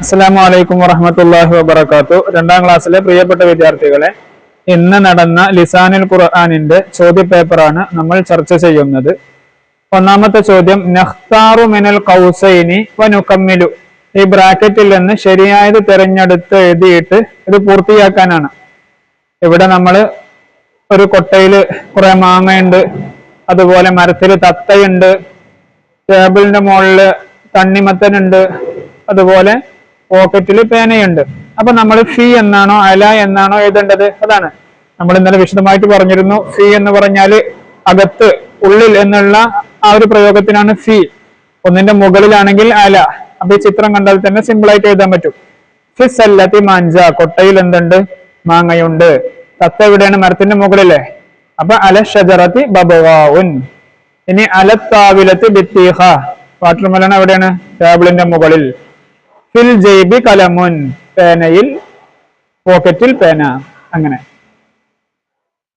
അസ്സലാമു അലൈക്കും വറഹമത്തല്ലാഹി വബർക്കാത്തു രണ്ടാം ക്ലാസ്സിലെ പ്രിയപ്പെട്ട വിദ്യാർത്ഥികളെ ഇന്ന് നടന്ന ലിസാനുൽ ഖുർആാനിന്റെ ചോദ്യപേപ്പറാണ് നമ്മൾ ചർച്ച ചെയ്യുന്നത്. ഒന്നാമത്തെ ചോദ്യം നഖ്താറു മിനൽ കൗസൈനി വനുക്കമ്മിലു ഈ ബ്രാക്കറ്റിൽ നിന്ന് ശരിയായത് തിരഞ്ഞെടുത്ത് എഴുതിയിട്ട് ഇത് പൂർത്തിയാക്കാനാണ്. ഇവിടെ നമ്മൾ ഒരു കൊട്ടയിൽ കുറെ മാങ്ങയുണ്ട് അതുപോലെ മരത്തിൽ തത്തയുണ്ട് ടേബിളിന്റെ മുകളിൽ തണ്ണിമത്തനുണ്ട് അതുപോലെ പോക്കറ്റിൽ പേനയുണ്ട്. അപ്പൊ നമ്മൾ ഫി എന്നാണോ അല എന്നാണോ എഴുതേണ്ടത്? അതാണ്. നമ്മൾ ഇന്നലെ വിശദമായിട്ട് പറഞ്ഞിരുന്നു. ഫി എന്ന് പറഞ്ഞാൽ അകത്ത് ഉള്ളിൽ എന്നുള്ള ആ ഒരു പ്രയോഗത്തിനാണ് ഫി ഒന്നിന്റെ മുകളിലാണെങ്കിൽ അല. അപ്പൊ ഈ ചിത്രം കണ്ടാൽ തന്നെ സിമ്പിൾ ആയിട്ട് എഴുതാൻ പറ്റും. ഫിസ് അല്ലത്തി മാഞ്ച കൊട്ടയിൽ എന്തുണ്ട്? മാങ്ങയുണ്ട്. തത്ത എവിടെയാണ്? മരത്തിന്റെ മുകളിലെ. അപ്പൊ അല ഷജറത്തി ബബവാവുൻ ഇനി അലത്താവിലത്ത് ബിത്തീഹ. വാട്ടർമെലൺ എവിടെയാണ്? ടേബിളിന്റെ മുകളിൽ. ഫിൽ ജൈബി കലമുൻ പേനയിൽ പോക്കറ്റിൽ പേന. അങ്ങനെ.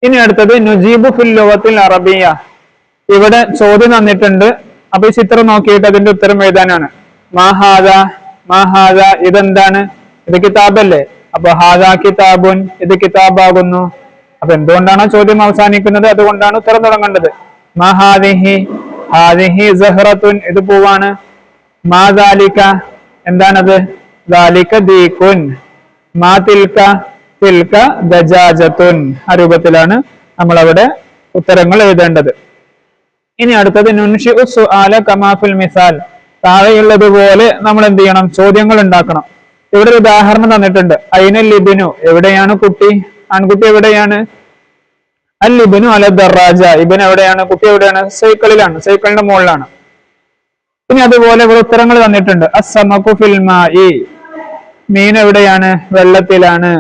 ഇനി അടുത്തത് നുജീബു ഫിൽ ലോകത്തിൽ അറബിയ. ഇവിടെ ചോദ്യം തന്നിട്ടുണ്ട്. അപ്പൊ ഈ ചിത്രം നോക്കിയിട്ട് അതിന്റെ ഉത്തരം എഴുതാനാണ്. മാഹാദ മാഹാദ ഇതെന്താണ്? ഇത് കിതാബല്ലേ? അപ്പൊ ഹാദ കിതാബുൻ ഇത് കിതാബാകുന്നു. അപ്പൊ എന്തുകൊണ്ടാണ് ചോദ്യം അവസാനിക്കുന്നത്? അതുകൊണ്ടാണ് ഉത്തരം തുടങ്ങേണ്ടത്. മഹാദിഹി ഹാദിഹി സഹ്റത്തുൻ ഇത് പൂവാണ്. മാ ദാലിക എന്താണത്? ദാലിക ദീക്കുൻ മാ തിൽക തിൽക ദജാജത്തുൻ ആ രൂപത്തിലാണ് നമ്മൾ അവിടെ ഉത്തരങ്ങൾ എഴുതേണ്ടത്. ഇനി അടുത്തത് നുൻഷി സുആല കമാഫുൽ മിസാൽ. താഴെയുള്ളതുപോലെ നമ്മൾ എന്ത് ചെയ്യണം? ചോദ്യങ്ങൾ ഉണ്ടാക്കണം. ഇവിടെ ഒരു ഉദാഹരണം തന്നിട്ടുണ്ട്. അയിനൽ ലിബിനു? എവിടെയാണ് കുട്ടി? ആൺകുട്ടി എവിടെയാണ്? അൽ ലിബിനു അല ദറാജ ഇബിൻ എവിടെയാണ്? കുട്ടി എവിടെയാണ്? സൈക്കിളിലാണ്. സൈക്കിളിന്റെ മുകളിലാണ്. ഇനി അതുപോലെ ഇവിടെ ഉത്തരങ്ങൾ തന്നിട്ടുണ്ട് അസമക്കു ഫിൽമായി മീൻ എവിടെയാണ്? വെള്ളത്തിലാണ്.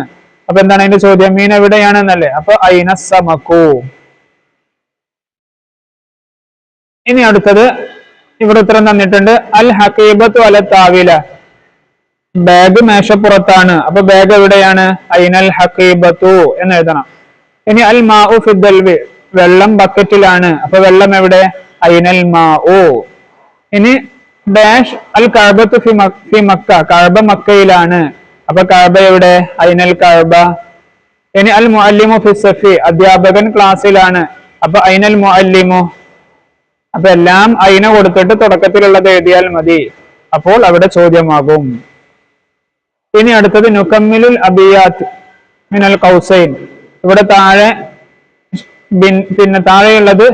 അപ്പൊ എന്താണ് അതിന്റെ ചോദ്യം? മീൻ എവിടെയാണ് എന്നല്ലേ? അപ്പൊ അയിന സമക്കു ഇനി അടുത്തത് ഇവിടെ ഉത്തരം തന്നിട്ടുണ്ട്. അൽ ഹക്കീബത്ത് അല താവില. ബാഗ് മേശപ്പുറത്താണ്. അപ്പൊ ബാഗ് എവിടെയാണ്? അയിനൽ ഹക്കീബത്തു എന്ന് എഴുതണം. ഇനി അൽ മാഉ ഫിദ്ദൽവി വെള്ളം ബക്കറ്റിലാണ് അപ്പൊ വെള്ളം എവിടെ? അയിനൽ മാഉ. ഇനി ഡാഷ് അൽ കഅബത്തു ഫി ഫി മക്ക കഅബ മക്കയിലാണ്. അപ്പൊ കഅബ എവിടെ? അയിനൽ കഅബ ഇനി അൽ മുഅല്ലിമു ഫി സഫി അധ്യാപകൻ ക്ലാസ്സിലാണ്. അപ്പൊ അയിനൽ മുഅല്ലിമു? അപ്പൊ എല്ലാം അയിന കൊടുത്തിട്ട് തുടക്കത്തിലുള്ളത് എഴുതിയാൽ മതി. അപ്പോൾ അവിടെ ചോദ്യമാകും. ഇനി അടുത്തത് നുക്കമ്മിലുൽ അബിയാത്ത് മിനൽ കൗസൈൻ. ഇവിടെ താഴെ പിന്നെ താഴെയുള്ളത്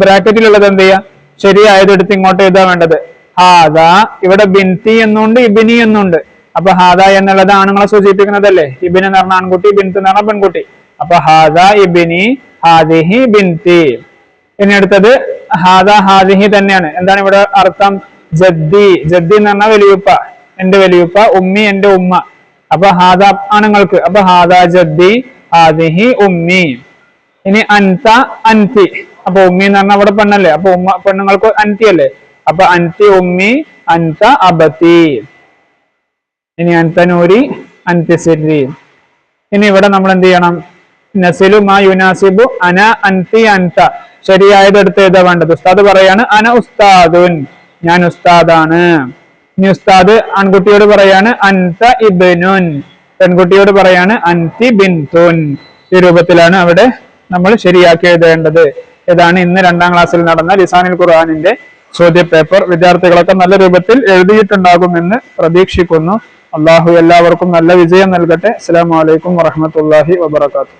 ബ്രാക്കറ്റിലുള്ളത് എന്ത് ചെയ്യാ? ശരിയായത് എടുത്ത് ഇങ്ങോട്ട് എഴുതാ വേണ്ടത്. ഹാദ ഇവിടെ ബിൻതി എന്നുണ്ട് ഇബിനി എന്നുണ്ട്. അപ്പൊ ഹാദ എന്നുള്ളത് ആണുങ്ങളെ സൂചിപ്പിക്കുന്നതല്ലേ? ഇബിന് എന്ന് പറഞ്ഞ ആൺകുട്ടി ബിൻത്ത് എന്ന് പറഞ്ഞ പെൺകുട്ടി. അപ്പൊ ഹാദ ഇബിനി ഹാദിഹി ബിൻതി. ഇനി അടുത്തത് ഹാദ ഹാദിഹി തന്നെയാണ്. എന്താണ് ഇവിടെ അർത്ഥം? ജദ്ദി. ജദ്ദി എന്ന് പറഞ്ഞ വലിയുപ്പ. എന്റെ വലിയുപ്പ ഉമ്മി എന്റെ ഉമ്മ. അപ്പൊ ഹാദ ആണുങ്ങൾക്ക്. അപ്പൊ ഹാദ ജദ്ദി ഹാദിഹി ഉമ്മി. ഇനി അൻത അൻതി. അപ്പൊ ഉമ്മി എന്ന് പറഞ്ഞാൽ അവിടെ പെണ്ണല്ലേ? അപ്പൊ ഉമ്മ പെണ്ണുങ്ങൾക്ക് അൻതി അല്ലേ അപ്പൊ അൻതി ഉമ്മി അൻത അബത്തി. ഇനി അൻതനൂരി അൻതി സിരി. ഇനി ഇവിടെ നമ്മൾ എന്ത് ചെയ്യണം? നസിലു മാ യുനാസിബു അന അൻതി അൻത ശരിയായത് എടുത്ത് എഴുതാ വേണ്ടത്. ഉസ്താദ് പറയാണ് അന ഉസ്താദുൻ. ഞാൻ ഉസ്താദാണ്. ഇനി ഉസ്താദ് ആൺകുട്ടിയോട് പറയാണ് അൻത ഇബനുൻ. പെൺകുട്ടിയോട് പറയാണ് അൻതി ബിൻതുൻ ഈ രൂപത്തിലാണ് അവിടെ നമ്മൾ ശരിയാക്കി എഴുതേണ്ടത്. ഇതാണ് ഇന്ന് രണ്ടാം ക്ലാസ്സിൽ നടന്ന ലിസാനിൽ ഖുർആാനിന്റെ ചോദ്യപേപ്പർ. വിദ്യാർത്ഥികളൊക്കെ നല്ല രൂപത്തിൽ എഴുതിയിട്ടുണ്ടാകുമെന്ന് പ്രതീക്ഷിക്കുന്നു. അള്ളാഹു എല്ലാവർക്കും നല്ല വിജയം നൽകട്ടെ. അസ്സാം വലൈക്കും വറഹമത്തല്ലാഹി വബർക്കാത്തു